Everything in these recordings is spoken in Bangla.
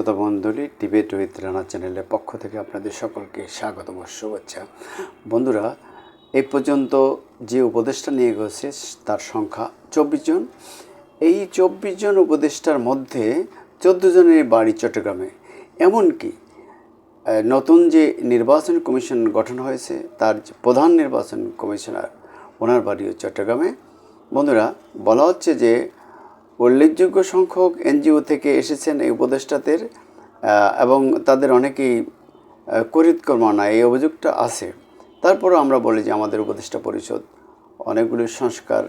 শ্রোতা মণ্ডলী ডিবেট উইথ রানা চ্যানেলের পক্ষ থেকে আপনাদের সকলকে স্বাগত ও শুভেচ্ছা। বন্ধুরা, এ পর্যন্ত যে উপদেষ্টা নিয়ে গেছে তার সংখ্যা চব্বিশ জন। এই চব্বিশ জন উপদেষ্টার মধ্যে চোদ্দ জনের বাড়ি চট্টগ্রামে। এমনকি নতুন যে নির্বাচন কমিশন গঠন হয়েছে, তার প্রধান নির্বাচন কমিশনার, ওনার বাড়িও চট্টগ্রামে। বন্ধুরা, বলা হচ্ছে যে উল্লেখযোগ্য সংখ্যক এনজিও থেকে এসেছেন এই উপদেষ্টাদের এবং তাদের অনেকেই করিতকর্মা এই অভিযোগটা আছে। তারপরেও আমরা বলি যে আমাদের উপদেষ্টা পরিষদ অনেকগুলো সংস্কার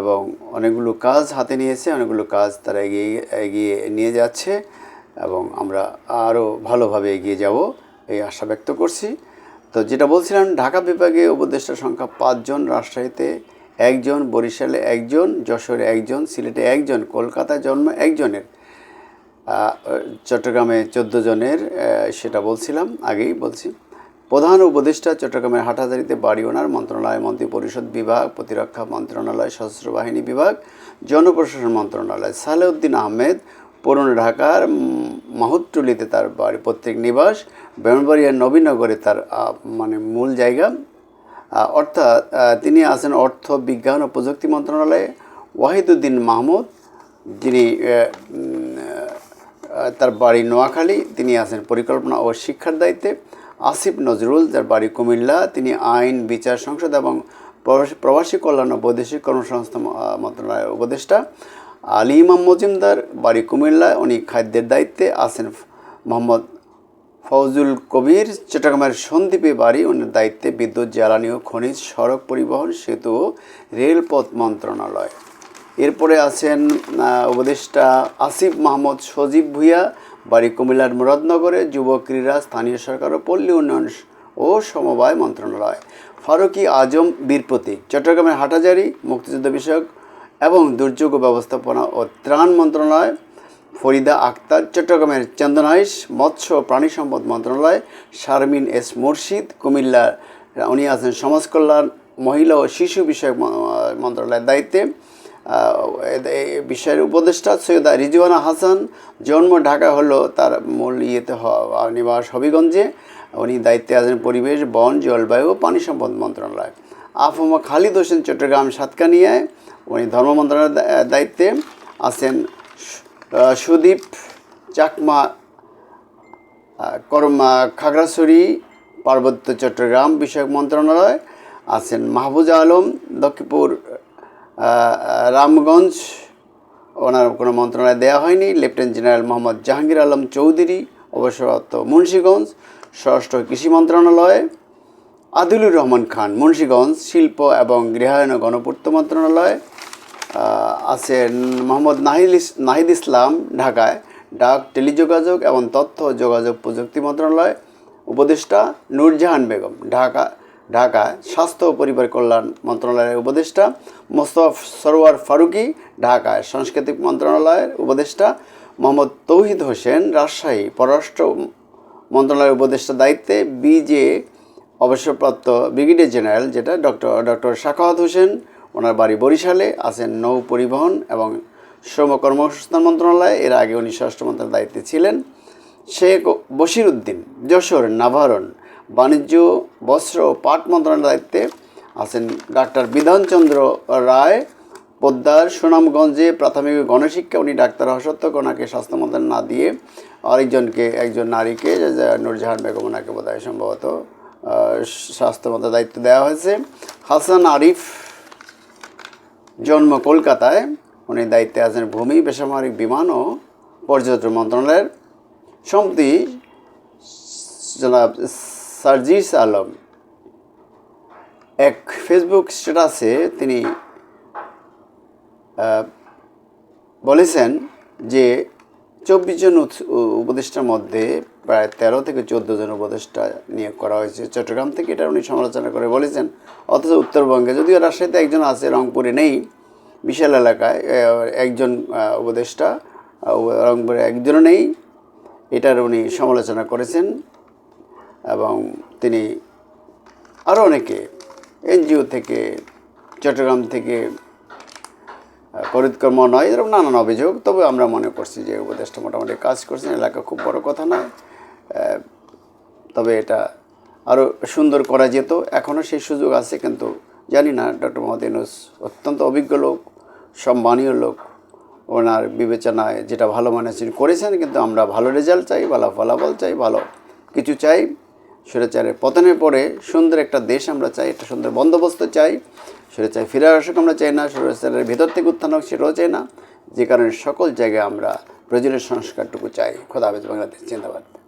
এবং অনেকগুলো কাজ হাতে নিয়েছে, অনেকগুলো কাজ তারা এগিয়ে এগিয়ে নিয়ে যাচ্ছে, এবং আমরা আরও ভালোভাবে এগিয়ে যাব এই আশা ব্যক্ত করছি। তো যেটা বলছিলাম, ঢাকা বিভাগে উপদেষ্টার সংখ্যা পাঁচজন, রাজশাহীতে একজন, বরিশালে একজন, যশোরে একজন, সিলেটে একজন, কলকাতায় জন্ম একজনের। চট্টগ্রামে চোদ্দ জনের সেটা বলছিলাম, আগেই বলছি। প্রধান উপদেষ্টা চট্টগ্রামের হাটহাজারিতে বাড়ি ওনার, মন্ত্রণালয়, মন্ত্রী পরিষদ বিভাগ, প্রতিরক্ষা মন্ত্রণালয়, সশস্ত্র বাহিনী বিভাগ, জনপ্রশাসন মন্ত্রণালয়। সালেউদ্দিন আহমেদ, পুরনো ঢাকার মাহুতটুলিতে তার বাড়ি পৈতৃক নিবাস, ব্রাহ্মণবাড়িয়ার নবীনগরে তার মানে মূল জায়গা। অর্থাৎ তিনি আছেন অর্থ বিজ্ঞান ও প্রযুক্তি মন্ত্রণালয়ে ওয়াহিদুদ্দিন মাহমুদ যিনি তার বাড়ি নোয়াখালী তিনি আছেন পরিকল্পনা ও শিক্ষার দায়িত্বে। আসিফ নজরুল যার বাড়ি কুমিল্লা তিনি আইন বিচার সংসদ এবং প্রবাসী- কল্যাণ ও বৈদেশিক কর্মসংস্থান আহ, মন্ত্রণালয়ের উপদেষ্টা। আলী ইমাম মজুমদার বাড়ি কুমিল্লায় উনি খাদ্যের দায়িত্বে আছেন মোহাম্মদ ফৌজুল কবির, চট্টগ্রামের সন্দ্বীপে বাড়ি ওনার দায়িত্বে বিদ্যুৎ, জ্বালানি ও খনিজ সড়ক পরিবহন, সেতু রেলপথ মন্ত্রণালয়। এরপরে আছেন উপদেষ্টা আসিফ মাহমুদ সজীব ভুইয়া, বাড়ি কুমিল্লার মুরাদনগরে, যুব ক্রীড়া, স্থানীয় সরকার ও পল্লী উন্নয়ন ও সমবায় মন্ত্রণালয়। ফারুকি আজম বীর প্রতীক চট্টগ্রামের হাটাজারি মুক্তিযুদ্ধ বিষয়ক এবং দুর্যোগ ব্যবস্থাপনা ও ত্রাণ মন্ত্রণালয় ফরিদা আক্তার, চট্টগ্রামের চন্দনাইশ মৎস্য প্রাণী সম্পদ মন্ত্রণালয়, শারমিন এস মুর্শিদ, কুমিল্লা উনি আছেন সমাজকল্যাণ মহিলা ও শিশু বিষয়ক মন্ত্রণালয়ের দায়িত্বে। বিষয়ের উপদেষ্টা সৈয়দা রিজওয়ানা হাসান, জন্ম ঢাকা হলো তার মূল ইয়েতে নিবাস হবিগঞ্জে। উনি দায়িত্বে আছেন পরিবেশ, বন, জলবায়ু ও পানি সম্পদ মন্ত্রণালয়। আফমা খালিদ হোসেন চট্টগ্রাম সাতকানিয়ায়, উনি ধর্ম মন্ত্রণালয়ের দায়িত্বে আছেন সুদীপ, চাকমা করমা খাগড়াছড়ি, পার্বত্য চট্টগ্রাম বিষয়ক মন্ত্রণালয়, আছেন মাহবুজা আলম, লক্ষ্মীপুর রামগঞ্জ, ওনার কোনো মন্ত্রণালয় দেওয়া হয়নি, লেফটেন্যান্ট জেনারেল মোহাম্মদ জাহাঙ্গীর আলম চৌধুরী অবসরপ্রাপ্ত মুন্সীগঞ্জ, স্বরাষ্ট্র কৃষি মন্ত্রণালয়, আদিলুর রহমান খান মুন্সীগঞ্জ, শিল্প এবং গৃহায়ন গণপূর্ত মন্ত্রণালয় আছেন মোহাম্মদ নাহিদ ইস- নাহিদ ইসলাম ঢাকায়, ডাক, টেলিযোগাযোগ এবং তথ্য যোগাযোগ প্রযুক্তি মন্ত্রণালয় উপদেষ্টা নূরজাহান বেগম, ঢাকা, ঢাকায় স্বাস্থ্য ও পরিবার কল্যাণ মন্ত্রণালয়ের উপদেষ্টা মোস্তফ সরোয়ার ফারুকি, ঢাকায় সাংস্কৃতিক মন্ত্রণালয়ের উপদেষ্টা মোহাম্মদ তৌহিদ হোসেন, রাজশাহী পররাষ্ট্র মন্ত্রণালয়ের উপদেষ্টা দায়িত্বে বিজে অবসরপ্রাপ্ত ব্রিগেডিয়ার জেনারেল, যেটা ডক্টর ডক্টর শাখাওয়াত হোসেন ওনার বাড়ি বরিশালে আছেন নৌ পরিবহন এবং শ্রম কর্মসংস্থান মন্ত্রণালয়। এর আগে উনি স্বরাষ্ট্র মন্ত্রণালয়ের দায়িত্বে ছিলেন। শেখ বশির উদ্দিন যশোর নাভারণ বাণিজ্য বস্ত্র ও পাট মন্ত্রণালয়ের দায়িত্বে আছেন ডাক্তার বিধানচন্দ্র রায় পোদ্দার সুনামগঞ্জে প্রাথমিক গণশিক্ষা উনি ডাক্তার সত্ত্বেও ওনাকে স্বাস্থ্য মন্ত্রণালয় না দিয়ে আরেকজনকে একজন নারীকে যে বেগম ওনাকে বোধ সম্ভবত আহ, স্বাস্থ্য মন্ত্রণালয়ের দায়িত্ব দেওয়া হয়েছে। হাসান আরিফ জন্ম কলকাতায়। উনি দায়িত্বে আছেন ভূমি, বেসামরিক বিমান ও পর্যটন মন্ত্রণালয়ের। সম্প্রতি জনাব সার্জিস আলম এক ফেসবুক স্ট্যাটাসে তিনি বলেছেন যে চব্বিশ জন উপদেষ্টার মধ্যে প্রায় তেরো থেকে চোদ্দ জন উপদেষ্টা নিয়োগ করা হয়েছে। চট্টগ্রাম থেকে এটা উনি সমালোচনা করে বলেছেন, অথচ উত্তরবঙ্গে যদিও রাজশাহীতে একজন আছে, রংপুরে নেই, বিশাল এলাকায় একজন উপদেষ্টা রংপুরে একজনও নেই, এটার উনি সমালোচনা করেছেন এবং তিনি আরও অনেকে এনজিও থেকে, চট্টগ্রাম থেকে করিতকর্ম নয় এরকম নানান অভিযোগ, তবে আমরা মনে করছি যে উপদেষ্টা মোটামুটি কাজ করছেন, এলাকা খুব বড় কথা নয়। তবে এটা আরও সুন্দর করা যেত। এখনও সেই সুযোগ আছে কিন্তু জানি না, ডক্টর মোহাম্মদ ইউনুস অত্যন্ত অভিজ্ঞ লোক, সম্মানীয় লোক। ওনার বিবেচনায় যেটা ভালো মনে তিনি করেছেন কিন্তু আমরা ভালো রেজাল্ট চাই, ভালো ফলাফল চাই, ভালো কিছু চাই। স্বৈরাচারের পতনের পরে সুন্দর একটা দেশ আমরা চাই, একটা সুন্দর বন্দোবস্ত চাই। স্বৈরাচার ফিরে আসুক আমরা চাই না, স্বৈরাচারের ভেতর থেকে উত্থান হোক সেটাও চাই না। যে কারণে সকল জায়গায় আমরা প্রয়োজনীয় সংস্কারটুকু চাই। খোদা হাফেজ বাংলাদেশ, জিন্দাবাদ।